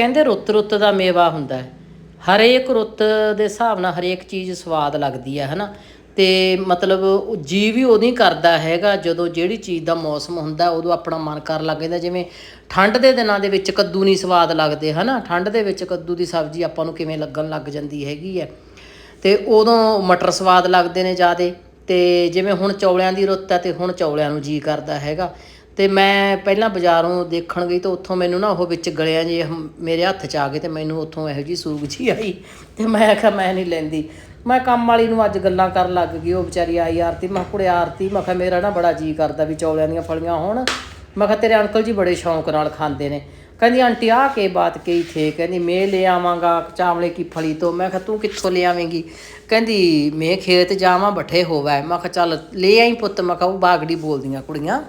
ਕਹਿੰਦੇ ਰੁੱਤ ਰੁੱਤ ਦਾ ਮੇਵਾ ਹੁੰਦਾ ਹੈ। ਹਰੇਕ ਰੁੱਤ ਦੇ ਹਿਸਾਬ ਨਾਲ ਹਰੇਕ ਚੀਜ਼ ਸਵਾਦ ਲੱਗਦੀ ਹੈ, ਹਨਾ? ਤੇ ਮਤਲਬ ਉਹ ਜੀ ਵੀ ਉਦੋਂ ਹੀ ਕਰਦਾ ਹੈਗਾ ਜਦੋਂ ਜਿਹੜੀ ਚੀਜ਼ ਦਾ ਮੌਸਮ ਹੁੰਦਾ ਉਦੋਂ ਆਪਣਾ ਮਨ ਕਰਨ ਲੱਗ ਜਾਂਦਾ। ਜਿਵੇਂ ਠੰਡ ਦੇ ਦਿਨਾਂ ਦੇ ਵਿੱਚ ਕੱਦੂ ਨਹੀਂ ਸਵਾਦ ਲੱਗਦੇ, ਹਨਾ? ਠੰਡ ਦੇ ਵਿੱਚ ਕੱਦੂ ਦੀ ਸਬਜ਼ੀ ਆਪਾਂ ਨੂੰ ਕਿਵੇਂ ਲੱਗਣ ਲੱਗ ਜਾਂਦੀ ਹੈਗੀ ਹੈ। ਤੇ ਉਦੋਂ ਮਟਰ ਸਵਾਦ ਲੱਗਦੇ ਨੇ ਜਿਆਦੇ। ਤੇ ਜਿਵੇਂ ਹੁਣ ਚੌਲਿਆਂ ਦੀ ਰੁੱਤ ਹੈ ਤੇ ਹੁਣ ਚੌਲਿਆਂ ਨੂੰ ਜੀ ਕਰਦਾ ਹੈਗਾ। ਤੇ ਮੈਂ ਪਹਿਲਾਂ ਬਾਜ਼ਾਰੋਂ ਦੇਖਣ ਗਈ ਤਾਂ ਉੱਥੋਂ ਮੈਨੂੰ ਨਾ ਉਹ ਵਿੱਚ ਗਲਿਆ ਜੇ ਮੇਰੇ ਹੱਥ 'ਚ ਆ ਗਏ ਤੇ ਮੈਨੂੰ ਉੱਥੋਂ ਇਹੋ ਜੀ ਸੂਗ ਜੀ ਆਈ ਤੇ ਮੈਂ ਆਖਿਆ ਮੈਂ ਨਹੀਂ ਲੈਂਦੀ। ਮੈਂ ਕੰਮ ਵਾਲੀ ਨੂੰ ਅੱਜ ਗੱਲਾਂ ਕਰਨ ਲੱਗ ਗਈ, ਉਹ ਵਿਚਾਰੀ ਆਈ ਆਰਤੀ, ਮੈਂ ਕਿਹਾ, ਕੁੜੇ ਆਰਤੀ, ਮੈਂ ਕਿਹਾ, ਮੇਰਾ ਨਾ ਬੜਾ ਜੀ ਕਰਦਾ ਵੀ ਚੌਲਿਆਂ ਦੀਆਂ ਫਲੀਆਂ ਹੋਣ। ਮੈਂ ਕਿਹਾ, ਤੇਰੇ ਅੰਕਲ ਜੀ ਬੜੇ ਸ਼ੌਂਕ ਨਾਲ ਖਾਂਦੇ ਨੇ। ਕਹਿੰਦੀ, ਆਂਟੀ ਆ ਕੇ ਬਾਤ ਕਹੀ ਥੇ? ਕਹਿੰਦੀ, ਮੈਂ ਲੈ ਆਵਾਂਗਾ ਚਾਵਲੇ ਕੀ ਫਲੀ ਤੋਂ। ਮੈਂ ਕਿਹਾ, ਤੂੰ ਕਿੱਥੋਂ ਲੈ ਆਵੇਂਗੀ? ਕਹਿੰਦੀ, ਮੈਂ ਖੇਤ ਜਾਵਾਂ, ਬੱਠੇ ਹੋਵੇ। ਮੈਂ ਕਿਹਾ, ਚੱਲ ਲੈ ਆਈ ਪੁੱਤ। ਮੈਂ ਕਿਹਾ, ਉਹ ਬਾਗੜੀ ਬੋਲਦੀਆਂ ਕੁੜੀਆਂ।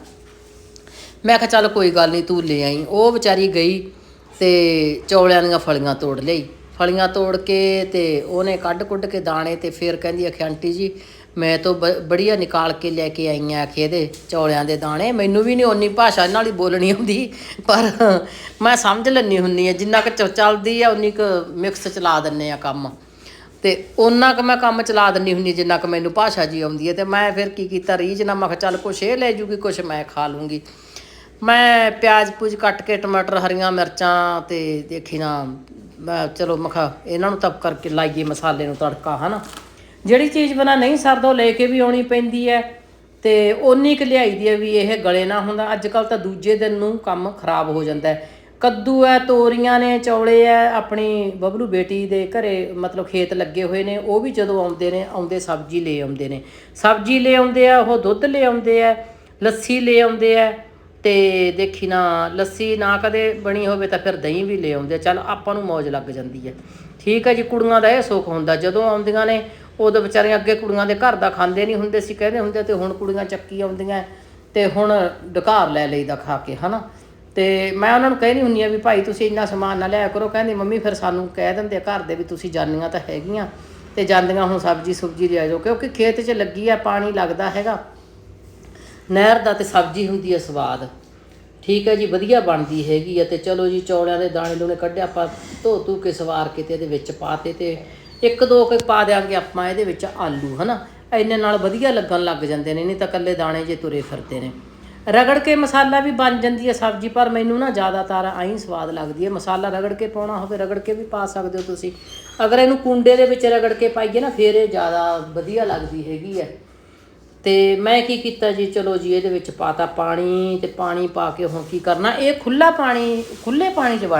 ਮੈਂ ਕਿਹਾ ਚੱਲ ਕੋਈ ਗੱਲ ਨਹੀਂ ਤੂੰ ਲੈ ਆਈ। ਉਹ ਵਿਚਾਰੀ ਗਈ ਤੇ ਚੌਲਿਆਂ ਦੀਆਂ ਫਲੀਆਂ ਤੋੜ ਲਈ। ਫਲੀਆਂ ਤੋੜ ਕੇ ਤੇ ਉਹਨੇ ਕੱਢ ਕੁੱਢ ਕੇ ਦਾਣੇ ਤੇ ਫਿਰ ਕਹਿੰਦੀ ਆਖੇ, ਆਂਟੀ ਜੀ, ਮੈਂ ਤਾਂ ਬ- ਬੜੀਆ ਨਿਕਾਲ ਕੇ ਲੈ ਕੇ ਆਈ ਆ ਆਖੇ ਇਹਦੇ ਚੌਲਿਆਂ ਦੇ ਦਾਣੇ। ਮੈਨੂੰ ਵੀ ਨਹੀਂ ਓਨੀ ਭਾਸ਼ਾ ਨਾਲ ਹੀ ਬੋਲਣੀ ਆਉਂਦੀ, ਪਰ ਮੈਂ ਸਮਝ ਲੈਣੀ ਹੁੰਨੀ ਆ ਜਿੰਨਾ ਕੁ ਚੱਲਦੀ ਆ ਉਨੀ ਕੁ ਮਿਕਸ ਚਲਾ ਦਿੰਨੇ ਆ ਕੰਮ। ਤੇ ਉਹਨਾਂ ਕੁ ਮੈਂ ਕੰਮ ਚਲਾ ਦਿੰਨੀ ਹੁੰਨੀ ਜਿੰਨਾ ਕੁ ਮੈਨੂੰ ਭਾਸ਼ਾ ਜੀ ਆਉਂਦੀ ਹੈ। ਤੇ ਮੈਂ ਫਿਰ ਕੀ ਕੀਤਾ, ਰੀਝ ਨਾਲ ਮੈਂ ਕਿਹਾ, ਚੱਲ ਕੁਛ ਇਹ ਲੈ ਜੂਗੀ, ਕੁਛ ਮੈਂ ਖਾ ਲੂੰਗੀ। ਮੈਂ ਪਿਆਜ਼ ਪੂਜ ਕੱਟ ਕੇ ਟਮਾਟਰ, ਹਰੀਆਂ ਮਿਰਚਾਂ ਤੇ ਦੇਖੀ ਨਾ, ਮੈਂ ਚਲੋ ਮਖਾ ਇਹਨਾਂ ਨੂੰ ਤਪ ਕਰਕੇ ਲਾਈਏ ਮਸਾਲੇ ਨੂੰ ਤੜਕਾ, ਹਨਾ। ਜਿਹੜੀ ਚੀਜ਼ ਬਣਾ ਨਹੀਂ ਸਰਦਾ, ਉਹ ਲੈ ਕੇ ਵੀ ਆਉਣੀ ਪੈਂਦੀ ਹੈ ਤੇ ਓਨੀ ਕੁ ਲਿਆਈ ਦੀ ਹੈ ਵੀ ਇਹ ਗਲੇ ਨਾ ਹੁੰਦਾ। ਅੱਜ ਕੱਲ ਤਾਂ ਦੂਜੇ ਦਿਨ ਨੂੰ ਕੰਮ ਖਰਾਬ ਹੋ ਜਾਂਦਾ ਹੈ। ਕੱਦੂ ਹੈ, ਤੋਰੀਆਂ ਨੇ, ਚੌਲੇ ਹੈ, ਆਪਣੀ ਬਬਲੂ ਬੇਟੀ ਦੇ ਘਰੇ ਮਤਲਬ ਖੇਤ ਲੱਗੇ ਹੋਏ ਨੇ, ਉਹ ਵੀ ਜਦੋਂ ਆਉਂਦੇ ਨੇ, ਆਉਂਦੇ ਸਬਜ਼ੀ ਲੈ ਆਉਂਦੇ ਨੇ। ਸਬਜ਼ੀ ਲੈ ਆਉਂਦੇ ਆ, ਉਹ ਦੁੱਧ ਲੈ ਆਉਂਦੇ ਆ, ਲੱਸੀ ਲੈ ਆਉਂਦੇ ਆ ਤੇ ਦੇਖੀ ਨਾ, ਲੱਸੀ ਨਾ ਕਦੇ ਬਣੀ ਹੋਵੇ ਤਾਂ ਫਿਰ ਦਹੀਂ ਵੀ ਲੈ ਆਉਂਦੇ ਚੱਲ ਆਪਾਂ ਨੂੰ ਮੌਜ ਲੱਗ ਜਾਂਦੀ ਹੈ। ਠੀਕ ਹੈ ਜੀ, ਕੁੜੀਆਂ ਦਾ ਇਹ ਸੁੱਖ ਹੁੰਦਾ। ਜਦੋਂ ਆਉਂਦੀਆਂ ਨੇ, ਉਦੋਂ ਵਿਚਾਰੀਆਂ ਅੱਗੇ ਕੁੜੀਆਂ ਦੇ ਘਰ ਦਾ ਖਾਂਦੇ ਨਹੀਂ ਹੁੰਦੇ ਸੀ, ਕਹਿੰਦੇ ਹੁੰਦੇ ਤੇ ਹੁਣ ਕੁੜੀਆਂ ਚੱਕੀ ਆਉਂਦੀਆਂ ਤੇ ਹੁਣ ਡਕਾਰ ਲੈ ਲਈਦਾ ਖਾ ਕੇ, ਹਨਾ? ਤੇ ਮੈਂ ਉਹਨਾਂ ਨੂੰ ਕਹਿਣੀ ਹੁੰਨੀ ਆ ਵੀ ਭਾਈ ਤੁਸੀਂ ਇੰਨਾ ਸਮਾਨ ਨਾ ਲਿਆ ਕਰੋ। ਕਹਿੰਦੀ, ਮੰਮੀ, ਫਿਰ ਸਾਨੂੰ ਕਹਿ ਦਿੰਦੇ ਘਰ ਦੇ ਵੀ ਤੁਸੀਂ ਜਾਨੀਆਂ ਤਾਂ ਹੈਗੀਆਂ ਤੇ ਜਾਂਦੀਆਂ ਹੁਣ ਸਬਜ਼ੀ ਸੁਬਜੀ ਲਿਆ ਜਾਓ ਕਿਉਂਕਿ ਖੇਤ 'ਚ ਲੱਗੀ ਆ, ਪਾਣੀ ਲੱਗਦਾ ਹੈਗਾ। ਨਹਿਰ ਦਾ ਤੇ ਸਬਜ਼ੀ ਹੁੰਦੀ ਹੈ ਸਵਾਦ। ਠੀਕ ਹੈ ਜੀ, ਵਧੀਆ ਬਣਦੀ ਹੈਗੀ ਆ ਤੇ ਚਲੋ ਜੀ ਚੌਲਿਆਂ ਦੇ ਦਾਣੇ ਦੂਣੇ ਕੱਢਿਆ ਆਪਾਂ, ਧੋ ਧੂ ਕੇ ਸਵਾਰ ਕੇ ਤੇ ਇਹਦੇ ਵਿੱਚ ਪਾਤੇ ਤੇ ਇੱਕ ਦੋ ਕੇ ਪਾ ਦਿਆਂਗੇ ਆਪਾਂ ਇਹਦੇ ਵਿੱਚ ਆਲੂ, ਹਨਾ? ਇੰਨੇ ਨਾਲ ਵਧੀਆ ਲੱਗਣ ਲੱਗ ਜਾਂਦੇ ਨੇ, ਨਹੀਂ ਤਾਂ ਕੱਲੇ ਦਾਣੇ ਜੇ ਤੁਰੇ ਫਿਰਦੇ ਨੇ। ਰਗੜ ਕੇ ਮਸਾਲਾ ਵੀ ਬਣ ਜਾਂਦੀ ਹੈ ਸਬਜ਼ੀ, ਪਰ ਮੈਨੂੰ ਨਾ ਜ਼ਿਆਦਾਤਰ ਆਈ ਸਵਾਦ ਲੱਗਦੀ ਹੈ। ਮਸਾਲਾ ਰਗੜ ਕੇ ਪਾਉਣਾ ਹੋਵੇ, ਰਗੜ ਕੇ ਵੀ ਪਾ ਸਕਦੇ ਹੋ ਤੁਸੀਂ। ਅਗਰ ਇਹਨੂੰ ਕੁੰਡੇ ਦੇ ਵਿੱਚ ਰਗੜ ਕੇ ਪਾਈਏ ਨਾ, ਫਿਰ ਇਹ ਜ਼ਿਆਦਾ ਵਧੀਆ ਲੱਗਦੀ ਹੈਗੀ ਹੈ। ਤੇ ਮੈਂ ਕੀ ਕੀਤਾ ਜੀ, ਚਲੋ ਜੀ ਇਹਦੇ ਵਿੱਚ ਪਾਤਾ ਪਾਣੀ ਤੇ ਪਾਣੀ ਪਾ ਕੇ ਹੁਣ ਕੀ ਕਰਨਾ, ਇਹ ਖੁੱਲਾ ਪਾਣੀ ਖੁੱਲੇ ਪਾਣੀ 'ਚ ਵੜ